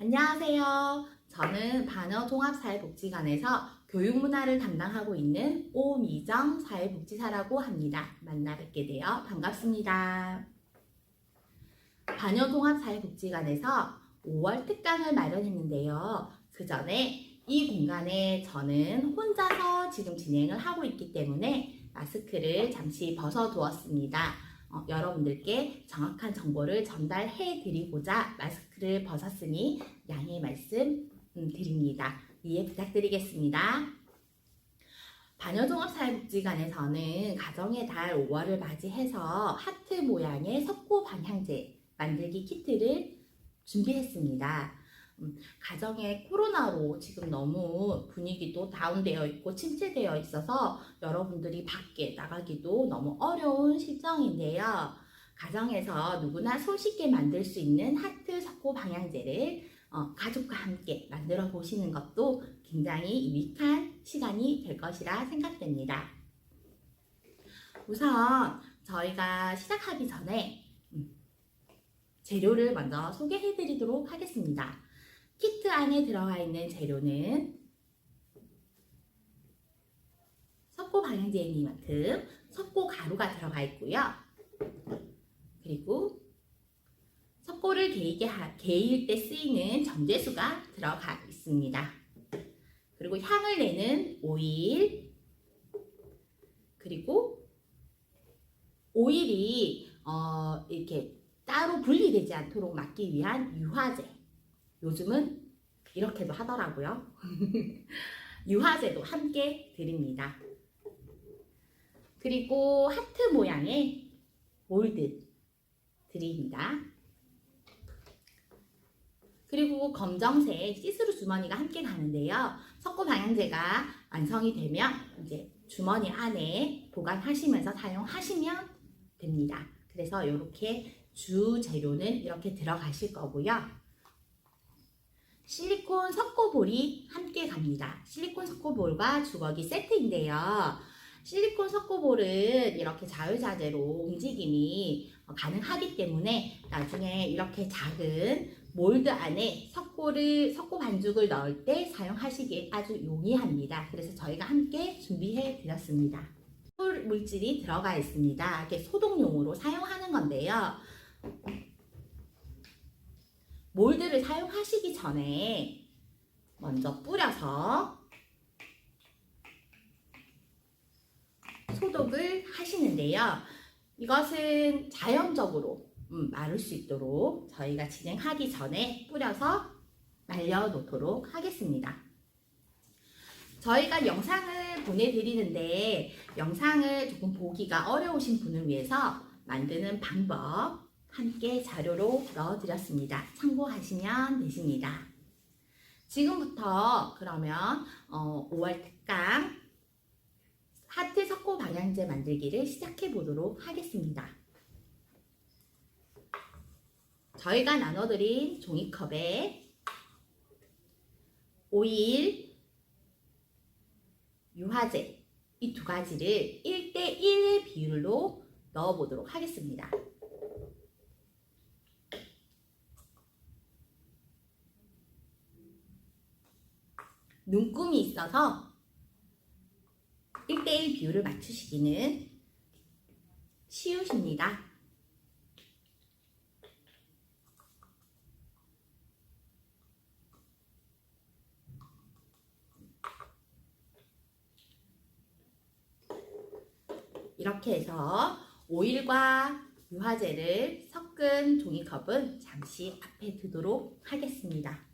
안녕하세요. 저는 반어종합사회복지관에서 교육문화를 담당하고 있는 오미정 사회복지사라고 합니다. 만나 뵙게 되어 반갑습니다. 반여종합사회복지관에서 5월 특강을 마련했는데요. 그 전에 이 공간에 저는 혼자서 지금 진행을 하고 있기 때문에 마스크를 잠시 벗어두었습니다. 어, 여러분들께 정확한 정보를 전달해 드리고자 마스크를 벗었으니 양해 말씀 음, 드립니다. 이해 부탁드리겠습니다. 반여종합사회복지관에서는 가정의 달 5월을 맞이해서 하트 모양의 석고 방향제 만들기 키트를 준비했습니다. 음, 가정의 코로나로 지금 너무 분위기도 다운되어 있고 침체되어 있어서 여러분들이 밖에 나가기도 너무 어려운 실정인데요. 가정에서 누구나 손쉽게 만들 수 있는 하트 석고 방향제를 어, 가족과 함께 만들어 보시는 것도 굉장히 유익한 시간이 될 것이라 생각됩니다. 우선 저희가 시작하기 전에 음, 재료를 먼저 소개해 드리도록 하겠습니다. 키트 안에 들어가 있는 재료는 석고 방향제이만큼 석고 가루가 들어가 있고요. 그리고 석고를 개이게 하, 개일 때 쓰이는 정제수가 들어가 있습니다. 그리고 향을 내는 오일, 그리고 오일이 어, 이렇게 따로 분리되지 않도록 막기 위한 유화제. 요즘은 이렇게도 하더라고요. 유화제도 함께 드립니다. 그리고 하트 모양의 몰드 드립니다. 그리고 검정색 시스루 주머니가 함께 가는데요. 석고 방향제가 완성이 되면 이제 주머니 안에 보관하시면서 사용하시면 됩니다. 그래서 이렇게 주 재료는 이렇게 들어가실 거고요. 실리콘 석고볼이 함께 갑니다. 실리콘 석고볼과 주걱이 세트인데요. 실리콘 석고볼은 이렇게 자유자재로 움직임이 가능하기 때문에 나중에 이렇게 작은 몰드 안에 석고를 석고 반죽을 넣을 때 사용하시기에 아주 용이합니다. 그래서 저희가 함께 준비해 드렸습니다. 물 물질이 들어가 있습니다. 이렇게 소독용으로 사용하는 건데요. 몰드를 사용하시기 전에 먼저 뿌려서 소독을 하시는데요. 이것은 자연적으로 음, 마를 수 있도록 저희가 진행하기 전에 뿌려서 말려놓도록 하겠습니다. 저희가 영상을 보내드리는데 영상을 조금 보기가 어려우신 분을 위해서 만드는 방법 함께 자료로 넣어드렸습니다. 참고하시면 되십니다. 지금부터 그러면 어, 5월 특강 하트 석고 방향제 만들기를 시작해 보도록 하겠습니다. 저희가 나눠드린 종이컵에 오일, 유화제 이 두 가지를 1대1 비율로 넣어 보도록 하겠습니다. 눈금이 있어서 1대1 비율을 맞추시기는 쉬우십니다. 이렇게 해서 오일과 유화제를 섞은 종이컵은 잠시 앞에 두도록 하겠습니다.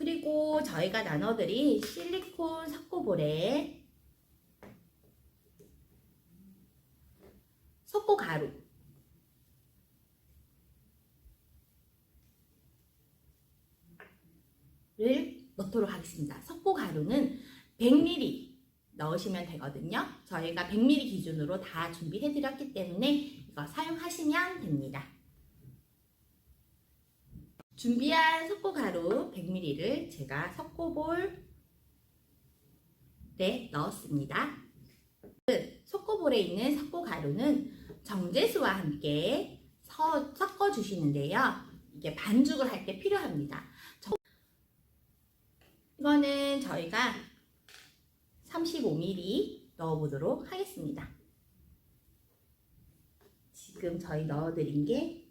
그리고 저희가 나눠드린 실리콘 석고볼에 석고 가루 를 넣도록 하겠습니다. 석고 가루는 100ml 넣으시면 되거든요. 저희가 100ml 기준으로 다 준비해 드렸기 때문에 이거 사용하시면 됩니다. 준비한 석고가루 100ml를 제가 석고볼에 넣었습니다. 석고볼에 있는 석고가루는 정제수와 함께 섞어 주시는데요. 이게 반죽을 할 때 필요합니다. 저- 이거는 저희가 35ml 넣어보도록 하겠습니다. 지금 저희 넣어드린 게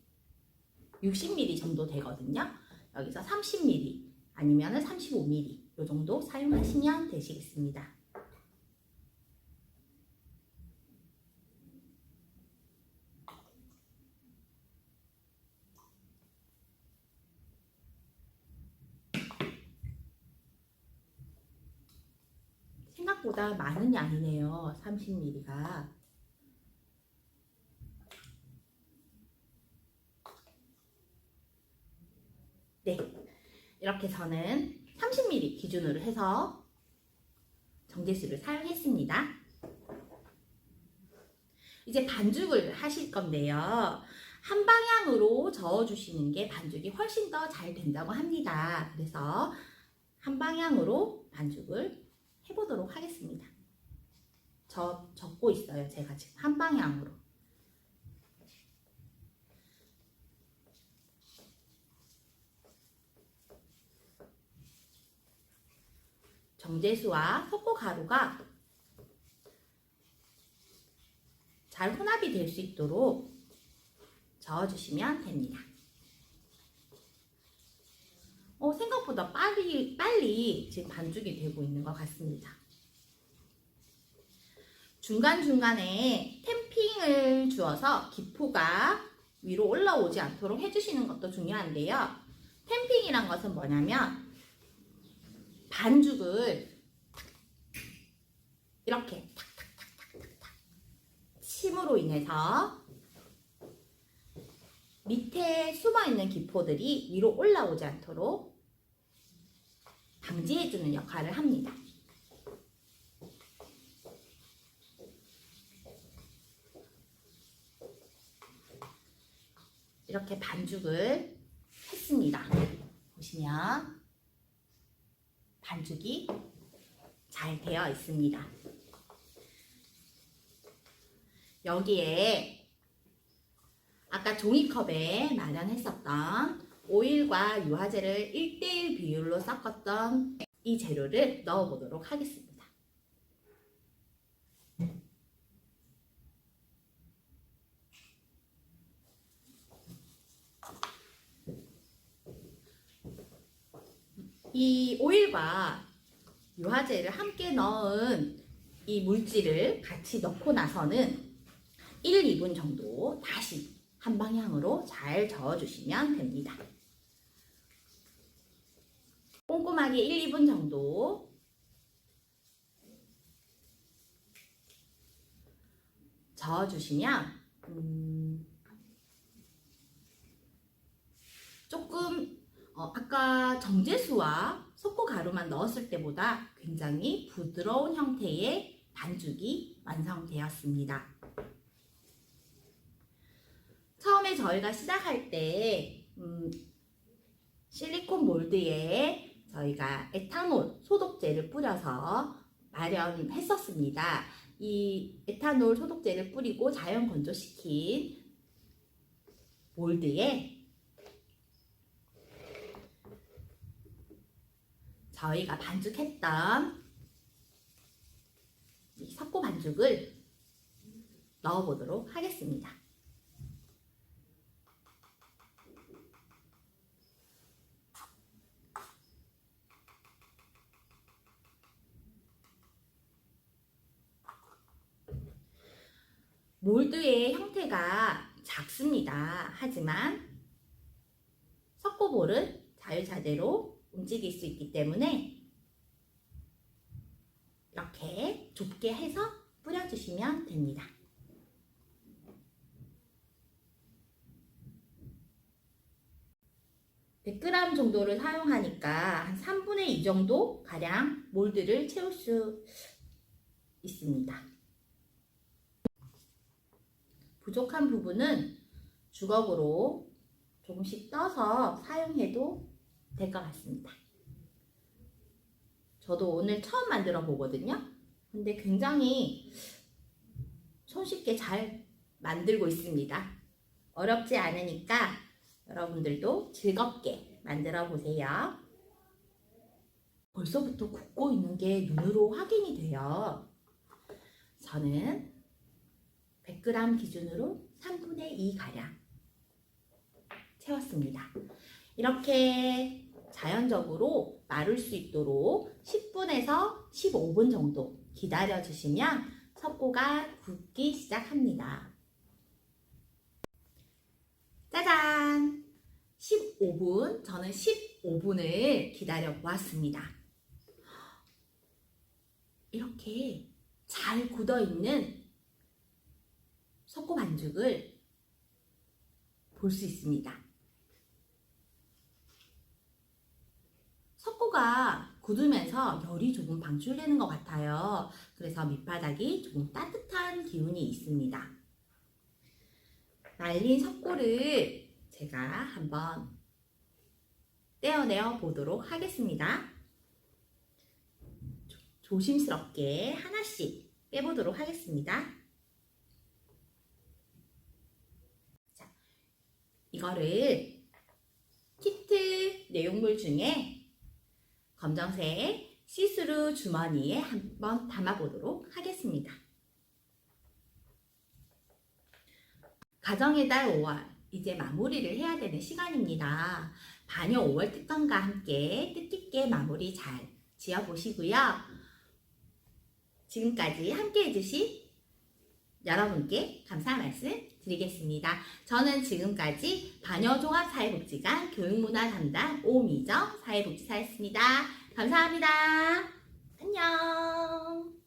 60ml 정도 되거든요. 여기서 30ml 아니면 35ml 이 정도 사용하시면 되시겠습니다. 생각보다 많은 양이네요. 30ml가. 네. 이렇게 저는 30ml 기준으로 해서 정제수를 사용했습니다. 이제 반죽을 하실 건데요. 한 방향으로 저어주시는 게 반죽이 훨씬 더 잘 된다고 합니다. 그래서 한 방향으로 반죽을 해보도록 하겠습니다. 저 적고 있어요. 제가 지금 한 방향으로. 정제수와 석고 가루가 잘 혼합이 될 수 있도록 저어주시면 됩니다. 어, 생각보다 빨리, 빨리 지금 반죽이 되고 있는 것 같습니다. 중간중간에 템핑을 주어서 기포가 위로 올라오지 않도록 해주시는 것도 중요한데요. 템핑이란 것은 뭐냐면 반죽을 이렇게 탁탁탁탁탁탁 침으로 인해서 밑에 숨어 있는 기포들이 위로 올라오지 않도록 방지해주는 역할을 합니다. 이렇게 반죽을 했습니다. 보시면 반죽이 잘 되어 있습니다. 여기에 아까 종이컵에 마련했었던 오일과 유화제를 1대1 비율로 섞었던 이 재료를 넣어보도록 하겠습니다. 이 오일과 유화제를 함께 넣은 이 물질을 같이 넣고 나서는 1, 2분 정도 다시 한 방향으로 잘 저어주시면 됩니다. 꼼꼼하게 1, 2분 정도 저어주시면 음, 조금 어, 아까 정제수와 석고 가루만 넣었을 때보다 굉장히 부드러운 형태의 반죽이 완성되었습니다. 처음에 저희가 시작할 때 음, 실리콘 몰드에 저희가 에탄올 소독제를 뿌려서 마련했었습니다. 이 에탄올 소독제를 뿌리고 자연 건조시킨 몰드에 저희가 반죽했던 이 석고 반죽을 넣어보도록 하겠습니다. 몰드의 형태가 작습니다. 하지만 석고볼은 자유자재로 움직일 수 있기 때문에 이렇게 좁게 해서 뿌려주시면 됩니다. (100g) 정도를 사용하니까 한 (3분의 2) 정도 가량 몰드를 채울 수 있습니다. 부족한 부분은 주걱으로 조금씩 떠서 사용해도 될 것 같습니다. 저도 오늘 처음 만들어 보거든요. 근데 굉장히 손쉽게 잘 만들고 있습니다. 어렵지 않으니까 여러분들도 즐겁게 만들어 보세요. 벌써부터 굽고 있는 게 눈으로 확인이 돼요. 저는 100g 기준으로 3분의 2 가량 채웠습니다. 이렇게 자연적으로 마를 수 있도록 10분에서 15분 정도 기다려 주시면 석고가 굽기 시작합니다. 짜잔! 15분, 저는 15분을 기다려 보았습니다. 이렇게 잘 굳어 있는 석고 반죽을 볼 수 있습니다. 석고가 굳으면서 열이 조금 방출되는 것 같아요. 그래서 밑바닥이 조금 따뜻한 기운이 있습니다. 말린 석고를 제가 한번 떼어내어 보도록 하겠습니다. 조- 조심스럽게 하나씩 빼보도록 하겠습니다. 자, 이거를 키트 내용물 중에 검정색 시스루 주머니에 한번 담아보도록 하겠습니다. 가정의 달 5월 이제 마무리를 해야 되는 시간입니다. 반여 5월 특강과 함께 뜻깊게 마무리 잘 지어보시고요. 지금까지 함께 해주신 여러분께 감사 말씀 드리겠습니다. 저는 지금까지 반여종합사회복지관 교육문화 담당 오미정 사회복지사였습니다. 감사합니다. 안녕.